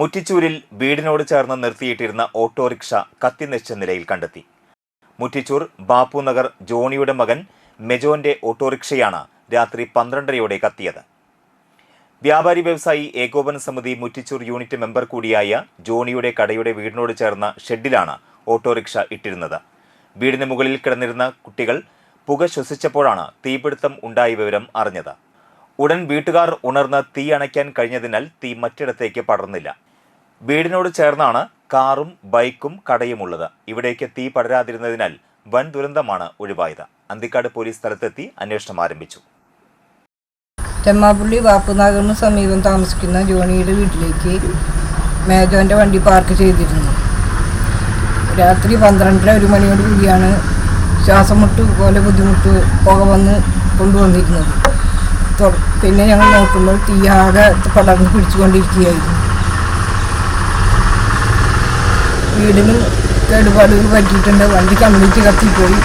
മുറ്റിച്ചൂരിൽ വീടിനോട് ചേർന്ന് നിർത്തിയിട്ടിരുന്ന ഓട്ടോറിക്ഷ കത്തിനശിച്ച നിലയിൽ കണ്ടെത്തി. മുറ്റിച്ചൂർ ബാപ്പുനഗർ ജോണിയുടെ മകൻ മെജോന്റെ ഓട്ടോറിക്ഷയാണ് രാത്രി പന്ത്രണ്ടരയോടെ കത്തിയത്. വ്യാപാരി വ്യവസായി ഏകോപന സമിതി മുറ്റിച്ചൂർ യൂണിറ്റ് മെമ്പർ കൂടിയായ ജോണിയുടെ കടയുടെ വീടിനോട് ചേർന്ന ഷെഡിലാണ് ഓട്ടോറിക്ഷ ഇട്ടിരുന്നത്. വീടിന് മുകളിൽ കിടന്നിരുന്ന കുട്ടികൾ പുക ശ്വസിച്ചപ്പോഴാണ് തീപിടുത്തം ഉണ്ടായ വിവരം അറിഞ്ഞത്. ഉടൻ വീട്ടുകാർ ഉണർന്ന് തീ അണയ്ക്കാൻ കഴിഞ്ഞതിനാൽ തീ മറ്റിടത്തേക്ക് പടർന്നില്ല. വീടിനോട് ചേർന്നാണ് കാറും ബൈക്കും കടയുമുള്ളത്. ഇവിടേക്ക് തീ പടരാതിരുന്നതിനാൽ വൻ ദുരന്തമാണ് ഒഴിവായത്. അന്തിക്കാട് പോലീസ് സ്ഥലത്തെത്തി അന്വേഷണം ആരംഭിച്ചു. ചെമ്മാപ്പുള്ളി വാപ്പുനാഗറിന് സമീപം താമസിക്കുന്ന ജോണിയുടെ വീട്ടിലേക്ക് മേജോന്റെ വണ്ടി പാർക്ക് ചെയ്തിരുന്നു. രാത്രി പന്ത്രണ്ടര ഒരു മണിയോട് കൂടിയാണ് ശ്വാസം മുട്ട് പോലെ ബുദ്ധിമുട്ട് പുക വന്ന് കൊണ്ടുവന്നിരുന്നത്. പിന്നെ ഞങ്ങൾ നോക്കുമ്പോൾ തീയാകെ പടർന്ന് പിടിച്ചുകൊണ്ടിരിക്കുകയായിരുന്നു. വീടിനും കേടുപാടുകൾ പറ്റിയിട്ടുണ്ട്. വണ്ടി കംപ്ലീറ്റ് കത്തിപ്പോയി.